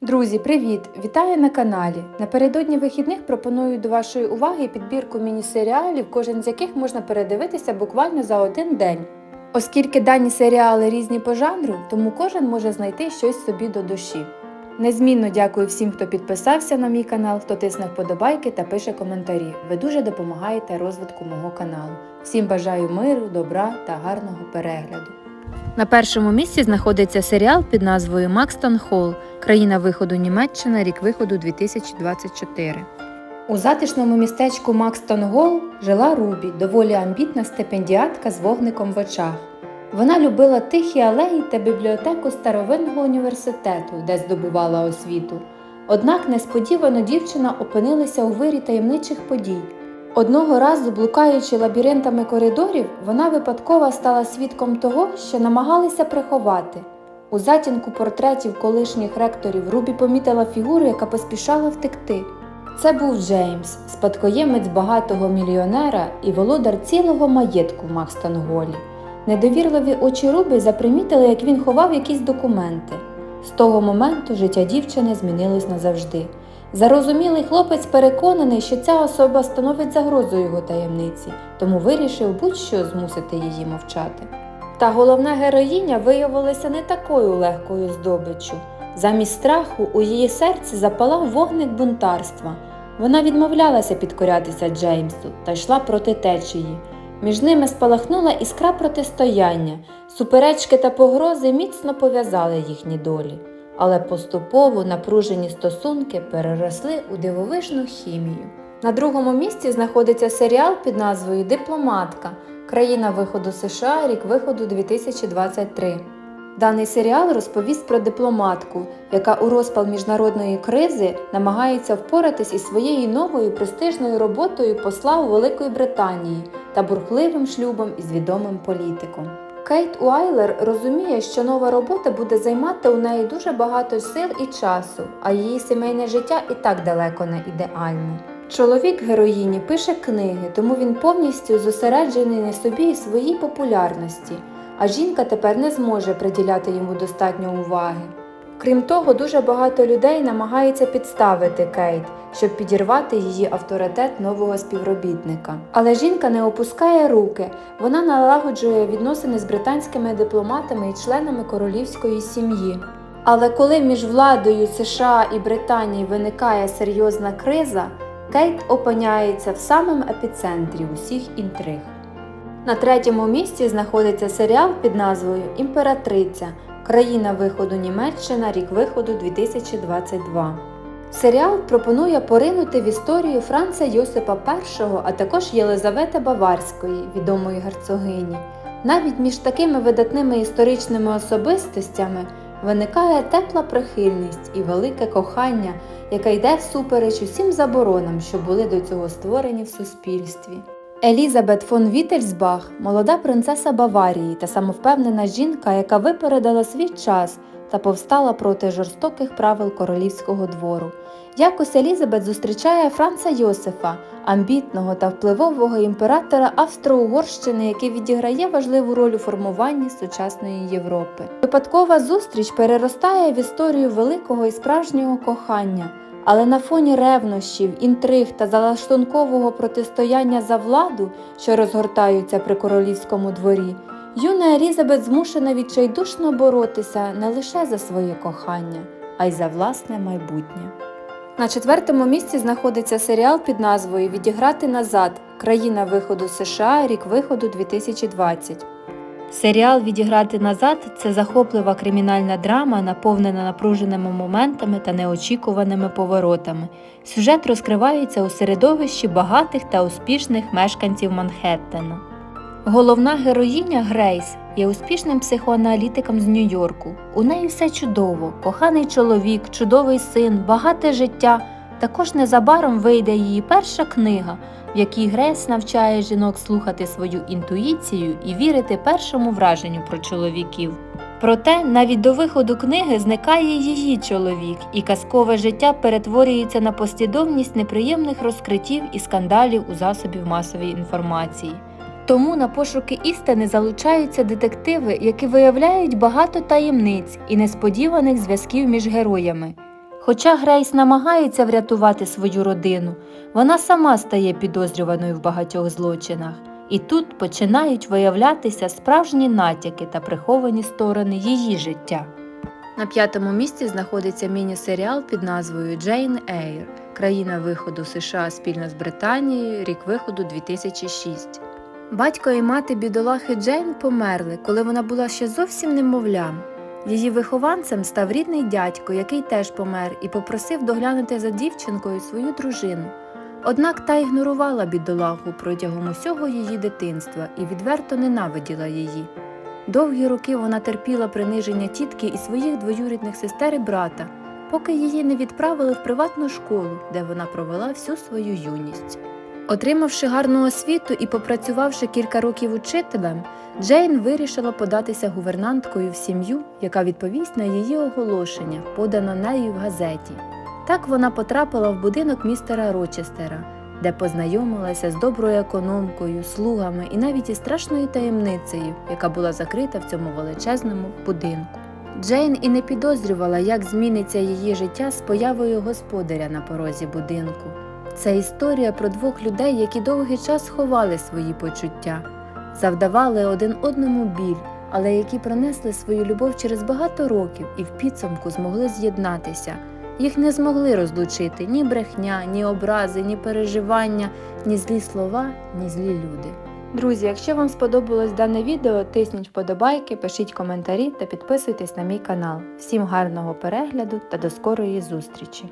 Друзі, привіт! Вітаю на каналі. Напередодні вихідних пропоную до вашої уваги підбірку міні-серіалів, кожен з яких можна передивитися буквально за один день. Оскільки дані серіали різні по жанру, тому кожен може знайти щось собі до душі. Незмінно дякую всім, хто підписався на мій канал, хто тисне вподобайки та пише коментарі. Ви дуже допомагаєте розвитку мого каналу. Всім бажаю миру, добра та гарного перегляду. На першому місці знаходиться серіал під назвою Макстон Холл. Країна виходу Німеччина, рік виходу 2024. У затишному містечку Макстон Голл жила Рубі, доволі амбітна стипендіатка з вогником в очах. Вона любила тихі алеї та бібліотеку старовинного університету, де здобувала освіту. Однак несподівано дівчина опинилася у вирі таємничих подій. Одного разу, блукаючи лабіринтами коридорів, вона випадково стала свідком того, що намагалися приховати. У затінку портретів колишніх ректорів Рубі помітила фігуру, яка поспішала втекти. Це був Джеймс, спадкоємець багатого мільйонера і володар цілого маєтку в Макстонголі. Недовірливі очі Рубі запримітили, як він ховав якісь документи. З того моменту життя дівчини змінилось назавжди. Зарозумілий хлопець переконаний, що ця особа становить загрозу його таємниці, тому вирішив будь-що змусити її мовчати. Та головна героїня виявилася не такою легкою здобиччю. Замість страху у її серці запалав вогник бунтарства. Вона відмовлялася підкорятися Джеймсу та йшла проти течії. Між ними спалахнула іскра протистояння, суперечки та погрози міцно пов'язали їхні долі, але поступово напружені стосунки переросли у дивовижну хімію. На другому місці знаходиться серіал під назвою Дипломатка. Країна виходу США, рік виходу 2023. Даний серіал розповість про дипломатку, яка у розпал міжнародної кризи намагається впоратись із своєю новою престижною роботою посла у Великої Британії та бурхливим шлюбом із відомим політиком. Кейт Уайлер розуміє, що нова робота буде займати у неї дуже багато сил і часу, а її сімейне життя і так далеко не ідеальне. Чоловік героїні пише книги, тому він повністю зосереджений на собі і своїй популярності, а жінка тепер не зможе приділяти йому достатньо уваги. Крім того, дуже багато людей намагається підставити Кейт, щоб підірвати її авторитет нового співробітника. Але жінка не опускає руки, вона налагоджує відносини з британськими дипломатами і членами королівської сім'ї. Але коли між владою США і Британії виникає серйозна криза, Кейт опиняється в самому епіцентрі усіх інтриг. На третьому місці знаходиться серіал під назвою Імператриця. Країна виходу Німеччина, рік виходу 2022. Серіал пропонує поринути в історію Франца Йосипа І, а також Єлизавети Баварської, відомої герцогині. Навіть між такими видатними історичними особистостями виникає тепла прихильність і велике кохання, яке йде всупереч усім заборонам, що були до цього створені в суспільстві. Елізабет фон Вітельсбах – молода принцеса Баварії та самовпевнена жінка, яка випередила свій час та повстала проти жорстоких правил королівського двору. Якось Елізабет зустрічає Франца Йосифа, амбітного та впливового імператора Австро-Угорщини, який відіграє важливу роль у формуванні сучасної Європи. Випадкова зустріч переростає в історію великого і справжнього кохання. Але на фоні ревнощів, інтриг та залаштункового протистояння за владу, що розгортаються при королівському дворі, юна Елізабет змушена відчайдушно боротися не лише за своє кохання, а й за власне майбутнє. На четвертому місці знаходиться серіал під назвою Відіграти назад. Країна виходу США, рік виходу 2020. Серіал Відіграти назад це захоплива кримінальна драма, наповнена напруженими моментами та неочікуваними поворотами. Сюжет розкривається у середовищі багатих та успішних мешканців Манхеттена. Головна героїня Грейс є успішним психоаналітиком з Нью-Йорку. У неї все чудово, коханий чоловік, чудовий син, багате життя. Також незабаром вийде її перша книга, в якій Грейс навчає жінок слухати свою інтуїцію і вірити першому враженню про чоловіків. Проте навіть до виходу книги зникає її чоловік, і казкове життя перетворюється на послідовність неприємних розкриттів і скандалів у засобів масової інформації. Тому на пошуки істини залучаються детективи, які виявляють багато таємниць і несподіваних зв'язків між героями. Хоча Грейс намагається врятувати свою родину, вона сама стає підозрюваною в багатьох злочинах, і тут починають виявлятися справжні натяки та приховані сторони її життя. На п'ятому місці знаходиться міні-серіал під назвою Джейн Ейр Країна виходу США спільно з Британією, рік виходу 2006. Батько і мати бідолахи Джейн померли, коли вона була ще зовсім немовлям. Її вихованцем став рідний дядько, який теж помер, і попросив доглянути за дівчинкою свою дружину. Однак та ігнорувала бідолаху протягом усього її дитинства і відверто ненавиділа її. Довгі роки вона терпіла приниження тітки і своїх двоюрідних сестер і брата, поки її не відправили в приватну школу, де вона провела всю свою юність. Отримавши гарну освіту і попрацювавши кілька років учителем, Джейн вирішила податися гувернанткою в сім'ю, яка відповість на її оголошення, подано нею в газеті. Так вона потрапила в будинок містера Рочестера, де познайомилася з доброю економкою, слугами і навіть із страшною таємницею, яка була закрита в цьому величезному будинку. Джейн і не підозрювала, як зміниться її життя з появою господаря на порозі будинку. Це історія про двох людей, які довгий час ховали свої почуття, завдавали один одному біль, але які пронесли свою любов через багато років і в підсумку змогли з'єднатися. Їх не змогли розлучити ні брехня, ні образи, ні переживання, ні злі слова, ні злі люди. Друзі, якщо вам сподобалось дане відео, тисніть вподобайки, пишіть коментарі та підписуйтесь на мій канал. Всім гарного перегляду та до скорої зустрічі!